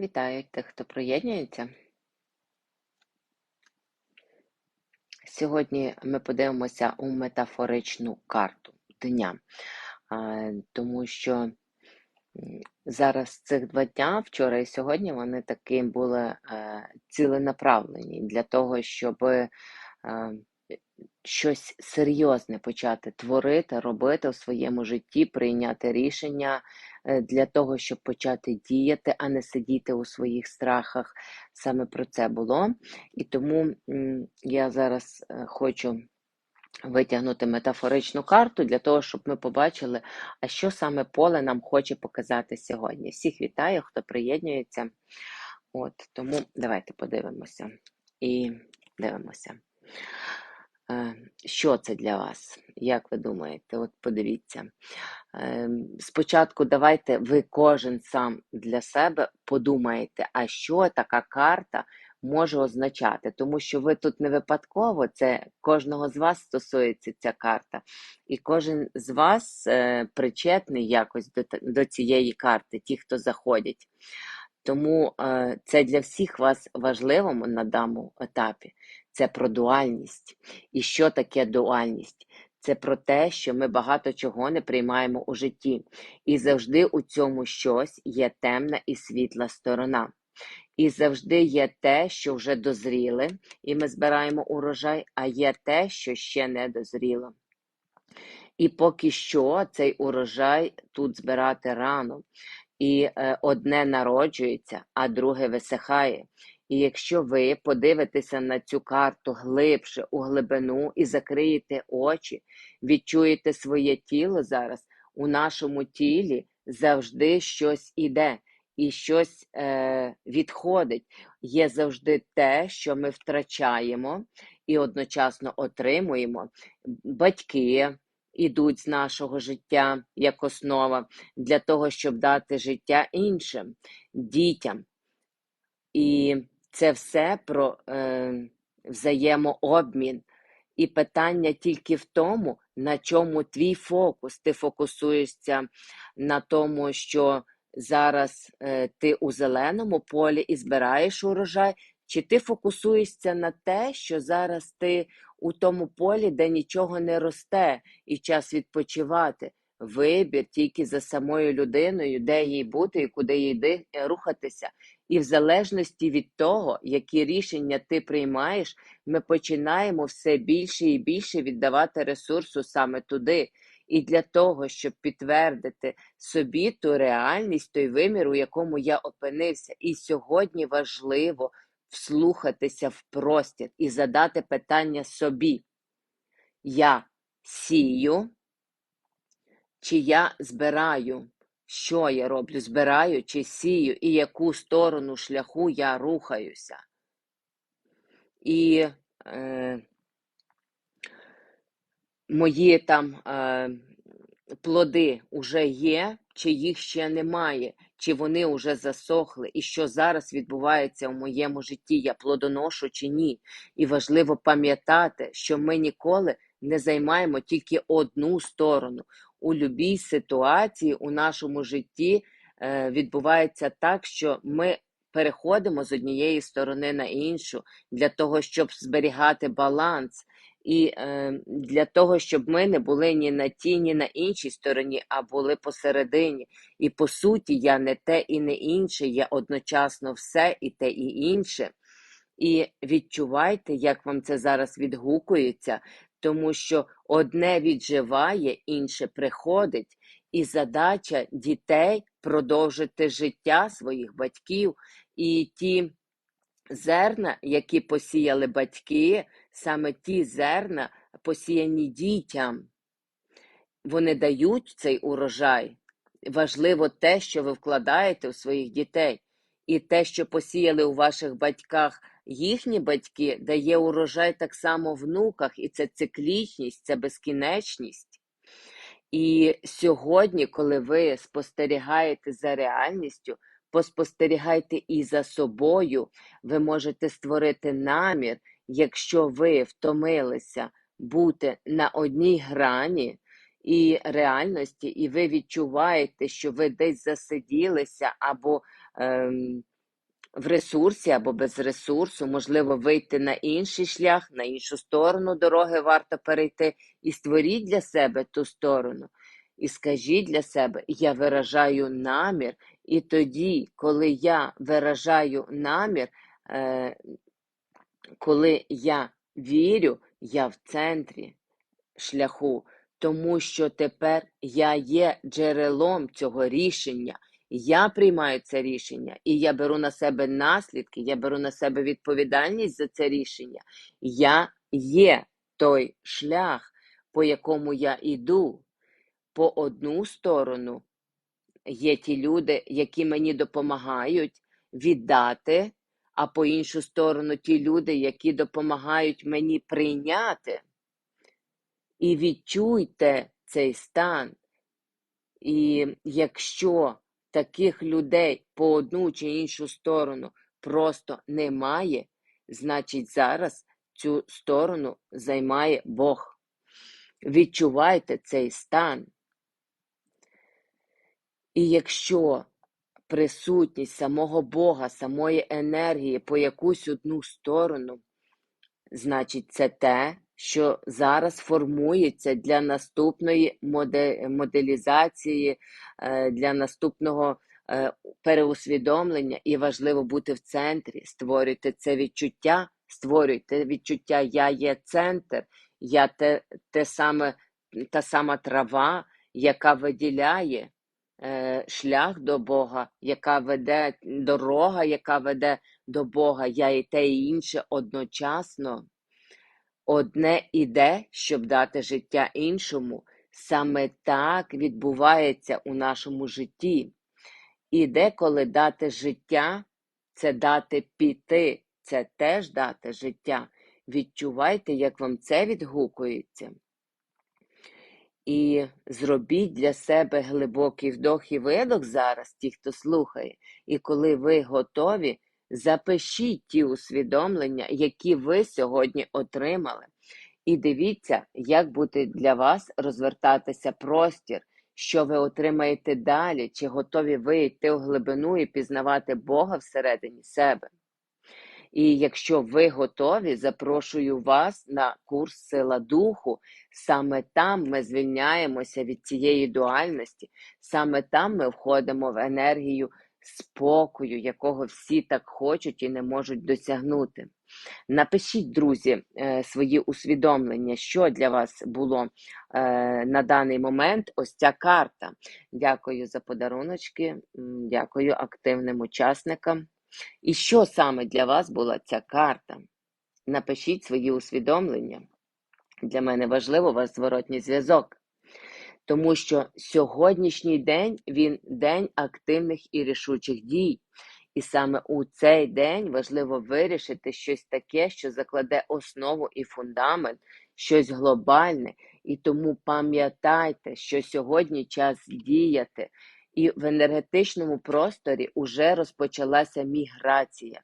Вітаю тих, хто приєднується. Сьогодні ми подивимося у метафоричну карту дня, тому що зараз цих два дня, вчора і сьогодні, вони такі були е, ціленаправлені для того, щоб е, щось серйозне почати творити, робити в своєму житті, прийняти рішення для того, щоб почати діяти, а не сидіти у своїх страхах. Саме про це було. І тому я зараз е, хочу. Витягнути метафоричну карту для того, щоб ми побачили, а що саме поле нам хоче показати сьогодні. Всіх вітаю, хто приєднується. От, Тому давайте подивимося і дивимося. Що це для вас? Як ви думаєте? От подивіться. Ем, спочатку давайте ви кожен сам для себе подумаєте, а що така карта може означати, тому що ви тут не випадково, це кожного з вас стосується ця карта, і кожен з вас е, причетний якось до, до цієї карти, ті, хто заходять. Тому е, це для всіх вас важливо на даному етапі це про дуальність. І що таке дуальність? Це про те, що ми багато чого не приймаємо у житті, і завжди у цьому щось є темна і світла сторона. І завжди є те, що вже дозріли, і ми збираємо урожай, а є те, що ще не дозріло. І поки що цей урожай тут збирати рано. І е, одне народжується, а друге висихає. І якщо ви подивитеся на цю карту глибше у глибину і закриєте очі, відчуєте своє тіло зараз, у нашому тілі завжди щось іде і щось е, відходить. Є завжди те, що ми втрачаємо і одночасно отримуємо. Батьки ідуть з нашого життя як основа для того, щоб дати життя іншим дітям. І це все про е, взаємообмін. І питання тільки в тому, на чому твій фокус. Ти фокусуєшся на тому, що зараз е, ти у зеленому полі і збираєш урожай, чи ти фокусуєшся на те, що зараз ти у тому полі, де нічого не росте, і час відпочивати. Вибір тільки за самою людиною, де їй бути і куди їй рухатися. І в залежності від того, які рішення ти приймаєш, ми починаємо все більше і більше віддавати ресурсу саме туди. І для того, щоб підтвердити собі ту реальність, той вимір, у якому я опинився. І сьогодні важливо вслухатися в простір і задати питання собі. Я сію, чи я збираю? Що я роблю? Збираю чи сію, і яку сторону шляху я рухаюся. І е, мої там е, плоди вже є, чи їх ще немає, чи вони вже засохли, і що зараз відбувається в моєму житті, я плодоношу чи ні. І важливо пам'ятати, що ми ніколи не займаємо тільки одну сторону у будь-якій ситуації у нашому житті е, відбувається так, що ми переходимо з однієї сторони на іншу для того, щоб зберігати баланс. І е, для того, щоб ми не були ні на тій, ні на іншій стороні, а були посередині. І по суті, я не те і не інше, я одночасно все і те і інше. І відчувайте, як вам це зараз відгукується, тому що одне відживає, інше приходить, і задача дітей продовжити життя своїх батьків і ті зерна, які посіяли батьки, саме ті зерна посіяні дітям. Вони дають цей урожай. Важливо те, що ви вкладаєте у своїх дітей, і те, що посіяли у ваших батьках їхні батьки дає урожай так само внуках, і це циклічність, це безкінечність. І сьогодні, коли ви спостерігаєте за реальністю, поспостерігайте і за собою, ви можете створити намір, якщо ви втомилися бути на одній грані і реальності, і ви відчуваєте, що ви десь засиділися або ем, в ресурсі або без ресурсу, можливо, вийти на інший шлях, на іншу сторону дороги варто перейти і створіть для себе ту сторону. І скажіть для себе, я виражаю намір, і тоді, коли я виражаю намір, е, коли я вірю, я в центрі шляху, тому що тепер я є джерелом цього рішення. Я приймаю це рішення, і я беру на себе наслідки, я беру на себе відповідальність за це рішення. Я є той шлях, по якому я йду. По одну сторону є ті люди, які мені допомагають віддати, а по іншу сторону ті люди, які допомагають мені прийняти. І відчуйте цей стан. І якщо таких людей по одну чи іншу сторону просто немає, значить зараз цю сторону займає Бог. Відчувайте цей стан. І якщо присутність самого Бога, самої енергії по якусь одну сторону, значить це те, що зараз формується для наступної моделізації, е, для наступного е, переусвідомлення, і важливо бути в центрі, створюйте це відчуття, створюйте відчуття Я є центр, я те, те саме, та сама трава, яка виділяє е, шлях до Бога, яка веде дорога, яка веде до Бога, я і те і інше одночасно. Одне іде, щоб дати життя іншому. Саме так відбувається у нашому житті. І деколи дати життя це дати піти, це теж дати життя. Відчувайте, як вам це відгукується. І зробіть для себе глибокий вдох і видох зараз, ті, хто слухає. І коли ви готові, запишіть ті усвідомлення, які ви сьогодні отримали. І дивіться, як буде для вас розвертатися простір, що ви отримаєте далі, чи готові ви йти у глибину і пізнавати Бога всередині себе. І якщо ви готові, запрошую вас на курс Сила Духу. Саме там ми звільняємося від цієї дуальності, саме там ми входимо в енергію спокою, якого всі так хочуть і не можуть досягнути. Напишіть, друзі, е, свої усвідомлення, що для вас було е, на даний момент ось ця карта. Дякую за подаруночки, дякую активним учасникам. І що саме для вас була ця карта? Напишіть свої усвідомлення. Для мене важливо ваш зворотній зв'язок. Тому що сьогоднішній день він день активних і рішучих дій. І саме у цей день важливо вирішити щось таке, що закладе основу і фундамент, щось глобальне. І тому пам'ятайте, що сьогодні час діяти, і в енергетичному просторі вже розпочалася міграція.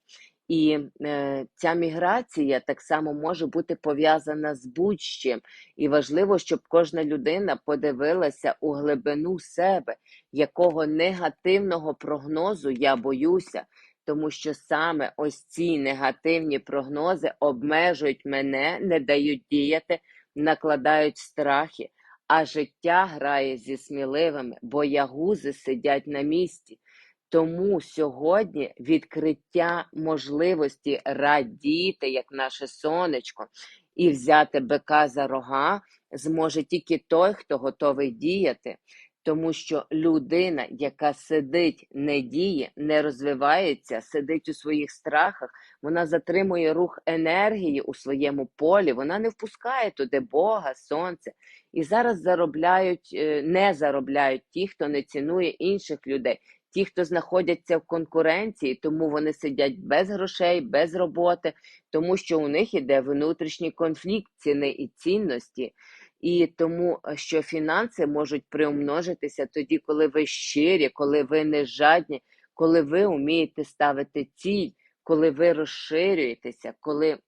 І е, ця міграція так само може бути пов'язана з будь-чим. І важливо, щоб кожна людина подивилася у глибину себе, якого негативного прогнозу я боюся, тому що саме ось ці негативні прогнози обмежують мене, не дають діяти, накладають страхи, а життя грає зі сміливими, бо ягузи сидять на місці. Тому сьогодні відкриття можливості радіти, як наше сонечко, і взяти бика за рога зможе тільки той, хто готовий діяти. Тому що людина, яка сидить, не діє, не розвивається, сидить у своїх страхах, вона затримує рух енергії у своєму полі, вона не впускає туди Бога, сонце. І зараз заробляють, е, не заробляють ті, хто не цінує інших людей, ті, хто знаходяться в конкуренції, тому вони сидять без грошей, без роботи, тому що у них іде внутрішній конфлікт ціни і цінності. І тому е, що фінанси можуть приумножитися тоді, коли ви щирі, коли ви не жадні, коли ви вмієте ставити ціль, коли ви розширюєтеся, коли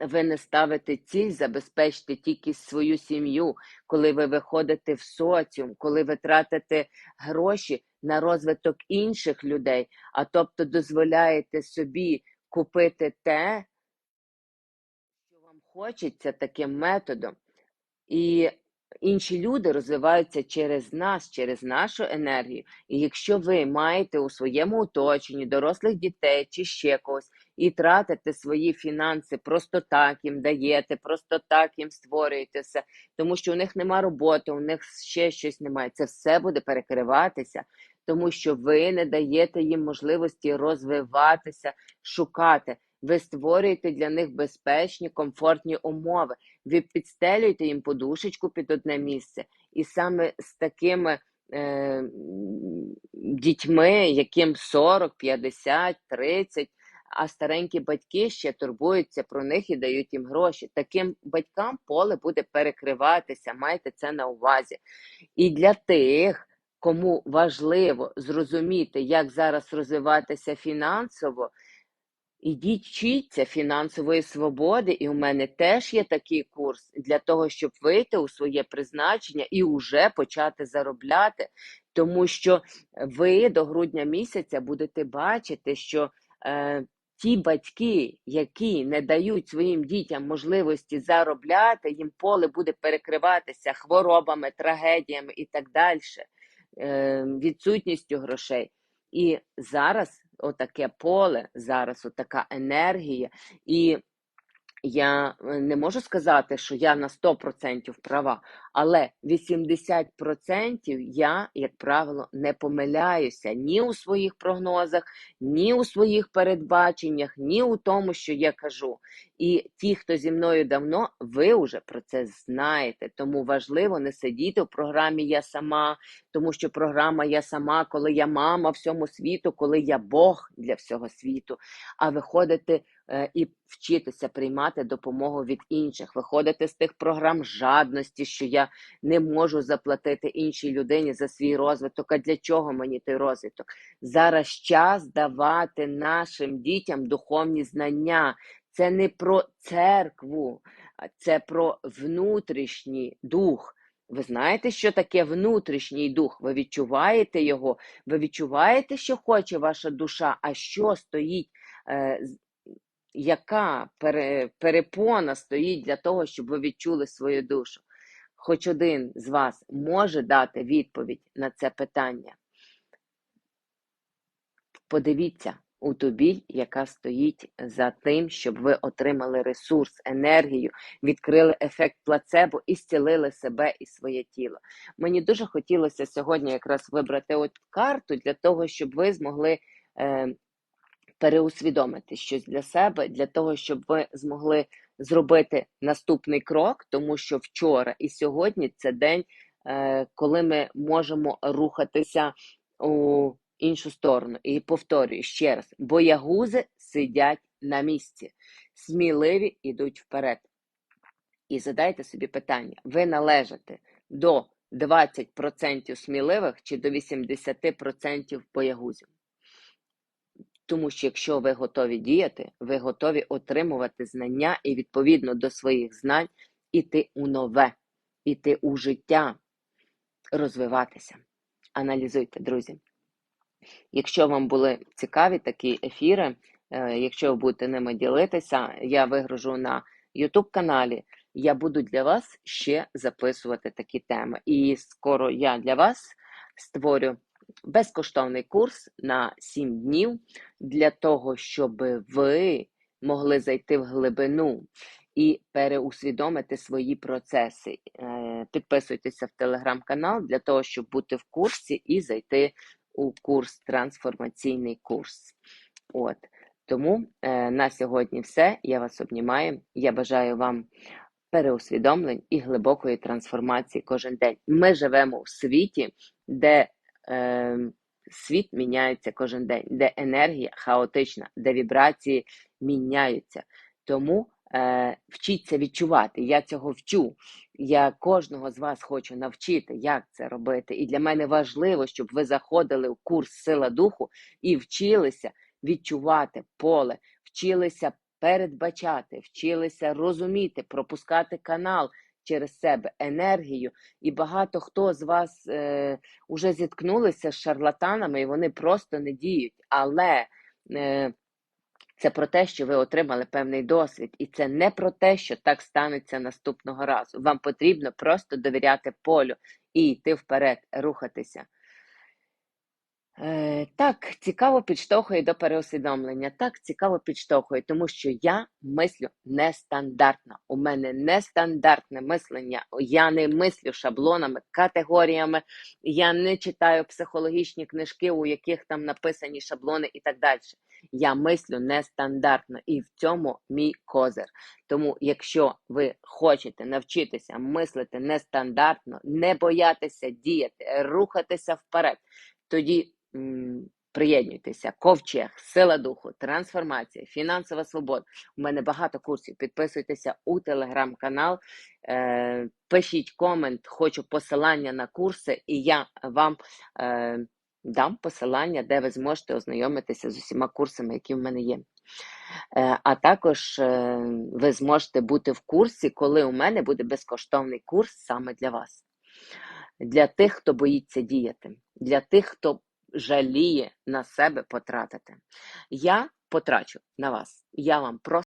ви не ставите ціль, забезпечити тільки свою сім'ю, коли ви виходите в соціум, коли ви тратите гроші на розвиток інших людей, а тобто дозволяєте собі купити те, що вам хочеться таким методом. І інші люди розвиваються через нас, через нашу енергію. І якщо ви маєте у своєму оточенні дорослих дітей чи ще когось, і тратите свої фінанси, просто так їм даєте, просто так їм створюєте все, тому що у них нема роботи, у них ще щось немає. Це все буде перекриватися, тому що ви не даєте їм можливості розвиватися, шукати. Ви створюєте для них безпечні, комфортні умови. Ви підстелюєте їм подушечку під одне місце, і саме з такими е, дітьми, яким 40, 50, 30, а старенькі батьки ще турбуються про них і дають їм гроші. Таким батькам поле буде перекриватися. Майте це на увазі. І для тих, кому важливо зрозуміти, як зараз розвиватися фінансово. Ідіть вчіться фінансової свободи, і у мене теж є такий курс для того, щоб вийти у своє призначення і вже почати заробляти, тому що ви до грудня місяця будете бачити, що е, ті батьки, які не дають своїм дітям можливості заробляти, їм поле буде перекриватися хворобами, трагедіями і так далі, відсутністю грошей. І зараз отаке поле, зараз отака енергія. І я е, не можу сказати, що я на 100% права, але 80% я, як правило, не помиляюся ні у своїх прогнозах, ні у своїх передбаченнях, ні у тому, що я кажу. І ті, хто зі мною давно, ви вже про це знаєте. Тому важливо не сидіти в програмі Я сама, тому що програма Я сама, коли я мама всьому світу, коли я Бог для всього світу, а виходити е, і вчитися приймати допомогу від інших, виходити з тих програм жадності, що я не можу заплатити іншій людині за свій розвиток. А для чого мені той розвиток? Зараз час давати нашим дітям духовні знання. Це не про церкву, це про внутрішній дух. Ви знаєте, що таке внутрішній дух? Ви відчуваєте його? Ви відчуваєте, що хоче ваша душа, а що стоїть, е, яка перепона стоїть для того, щоб ви відчули свою душу? Хоч один з вас може дати відповідь на це питання. Подивіться у ту біль, яка стоїть за тим, щоб ви отримали ресурс, енергію, відкрили ефект плацебо і зцілили себе і своє тіло. Мені дуже хотілося сьогодні якраз вибрати от карту для того, щоб ви змогли е, переусвідомити щось для себе, для того, щоб ви змогли зробити наступний крок, тому що вчора і сьогодні це день, е, коли ми можемо рухатися у іншу сторону. І повторюю ще раз: боягузи сидять на місці, сміливі йдуть вперед. І задайте собі питання: ви належите до 20% сміливих чи до 80% боягузів? Тому що якщо ви готові діяти, ви готові отримувати знання і відповідно до своїх знань іти у нове, іти у життя, розвиватися. Аналізуйте, друзі. Якщо вам були цікаві такі ефіри, е, якщо ви будете ними ділитися, я вигружу на YouTube каналі. Я буду для вас ще записувати такі теми. І скоро я для вас створю безкоштовний курс на 7 днів для того, щоб ви могли зайти в глибину і переусвідомити свої процеси. Е, підписуйтеся в телеграм-канал для того, щоб бути в курсі і зайти у курс, трансформаційний курс. От. Тому е, на сьогодні все. Я вас обнімаю. Я бажаю вам переусвідомлень і глибокої трансформації кожен день. Ми живемо в світі, де е, світ міняється кожен день, де енергія хаотична, де вібрації міняються. Тому е, вчіться відчувати. Я цього вчу. Я кожного з вас хочу навчити, як це робити. І для мене важливо, щоб ви заходили в курс Сила Духу і вчилися відчувати поле, вчилися передбачати, вчилися розуміти, пропускати канал через себе енергію, і багато хто з вас е, уже зіткнулися з шарлатанами, і вони просто не діють. Але е, це про те, що ви отримали певний досвід, і це не про те, що так станеться наступного разу. Вам потрібно просто довіряти полю і йти вперед, рухатися. Е, так, цікаво підштовхує до переусвідомлення. Так, цікаво підштовхує, тому що я мислю нестандартно. У мене нестандартне мислення. Я не мислю шаблонами, категоріями. Я не читаю психологічні книжки, у яких там написані шаблони і так далі. Я мислю нестандартно, і в цьому мій козир. Тому, якщо ви хочете навчитися мислити нестандартно, не боятися діяти, рухатися вперед, тоді приєднуйтеся. Ковчег, сила духу, трансформація, фінансова свобода. У мене багато курсів. Підписуйтеся у телеграм-канал, е, пишіть комент, хочу посилання на курси, і я вам. Е, Дам посилання, де ви зможете ознайомитися з усіма курсами, які в мене є. Е, А також е, ви зможете бути в курсі, коли у мене буде безкоштовний курс саме для вас. Для тих, хто боїться діяти, для тих, хто жаліє на себе потратити. Я потрачу на вас. Я вам просто.